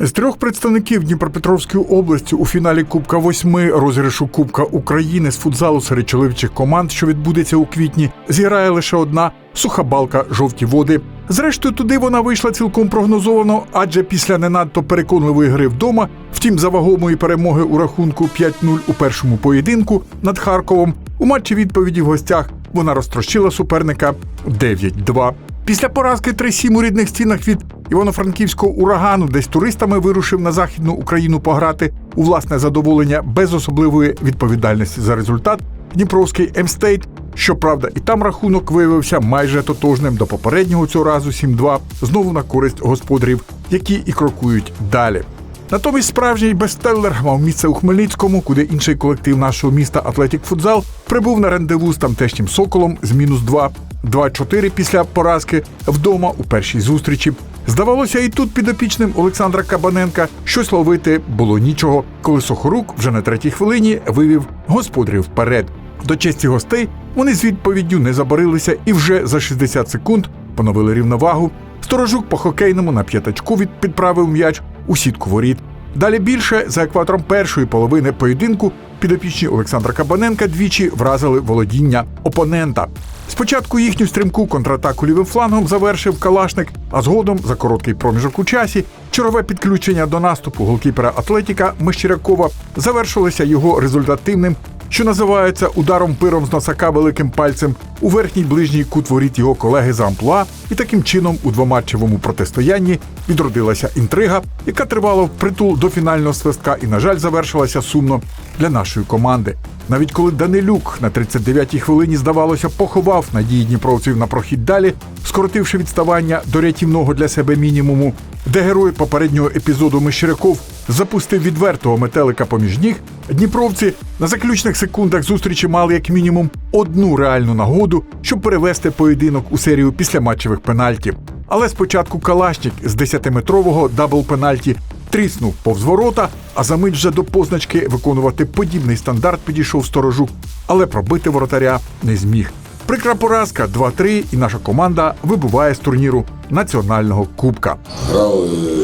З трьох представників Дніпропетровської області у фіналі Кубка восьми розіграшу Кубка України з футзалу серед чоловічих команд, що відбудеться у квітні, зіграє лише одна суха балка жовті води. Зрештою, туди вона вийшла цілком прогнозовано, адже після не надто переконливої гри вдома, втім, за вагомої перемоги у рахунку 5-0 у першому поєдинку над Харковом, у матчі відповіді в гостях вона розтрощила суперника 9-2. Після поразки 3-7 у рідних стінах від Івано-Франківського урагану, десь туристами вирушив на західну Україну пограти у власне задоволення без особливої відповідальності за результат. Дніпровський Емстейт. Щоправда, і там рахунок виявився майже тотожним до попереднього цього разу 7-2, знову на користь господарів, які і крокують далі. Натомість справжній бестселер мав місце у Хмельницькому, куди інший колектив нашого міста Атлетік Футзал прибув на рандеву з тамтешнім соколом з мінус 2, 2-4 після поразки вдома у першій зустрічі. Здавалося, і тут підопічним Олександра Кабаненка щось ловити було нічого, коли Сохорук вже на третій хвилині вивів господарів вперед. До честі гостей вони з відповіддю не забарилися і вже за 60 секунд поновили рівновагу. Сторожук по хокейному на п'ятачку від підправив м'яч у сітку воріт. Далі більше за екватором першої половини поєдинку підопічні Олександра Кабаненка двічі вразили володіння опонента. Спочатку їхню стрімку контратаку лівим флангом завершив Калашник, а згодом за короткий проміжок у часі чергове підключення до наступу голкіпера Атлетіка Мещерякова завершилося його результативним що називається ударом пиром з носака великим пальцем у верхній ближній кут воріт його колеги за амплуа, і таким чином у двоматчевому протистоянні відродилася інтрига, яка тривала впритул до фінального свистка і, на жаль, завершилася сумно для нашої команди. Навіть коли Данилюк на 39-й хвилині, здавалося, поховав надії дніпровців на прохід далі, скоротивши відставання до рятівного для себе мінімуму, де герой попереднього епізоду Мещеряков запустив відвертого метелика поміж ніг, дніпровці на заключних секундах зустрічі мали як мінімум одну реальну нагоду, щоб перевести поєдинок у серію післяматчевих пенальтів. Але спочатку Калашнік з 10-метрового дабл-пенальті тріснув повз ворота, а за мить вже до позначки виконувати подібний стандарт підійшов сторожук, але пробити воротаря не зміг. Прикра поразка 2-3, і наша команда вибуває з турніру національного кубка. Грали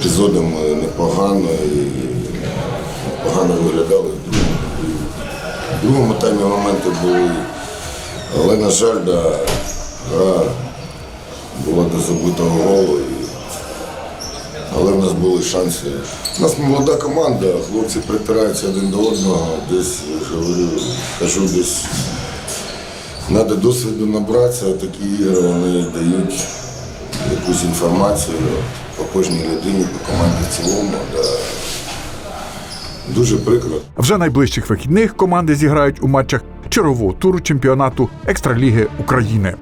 епізодами непогано і погано виглядали. В другому таймі моменти були, але, на жаль, да, гра була до забитого голу. І... Але в нас були шанси. У нас молода команда, хлопці притираються один до одного, десь говорю, кажу, десь треба досвіду набратися, такі ігри вони дають якусь інформацію по кожній людині, по команді в цілому. Да. Дуже прикро. Вже найближчих вихідних команди зіграють у матчах чергового туру чемпіонату Екстраліги України.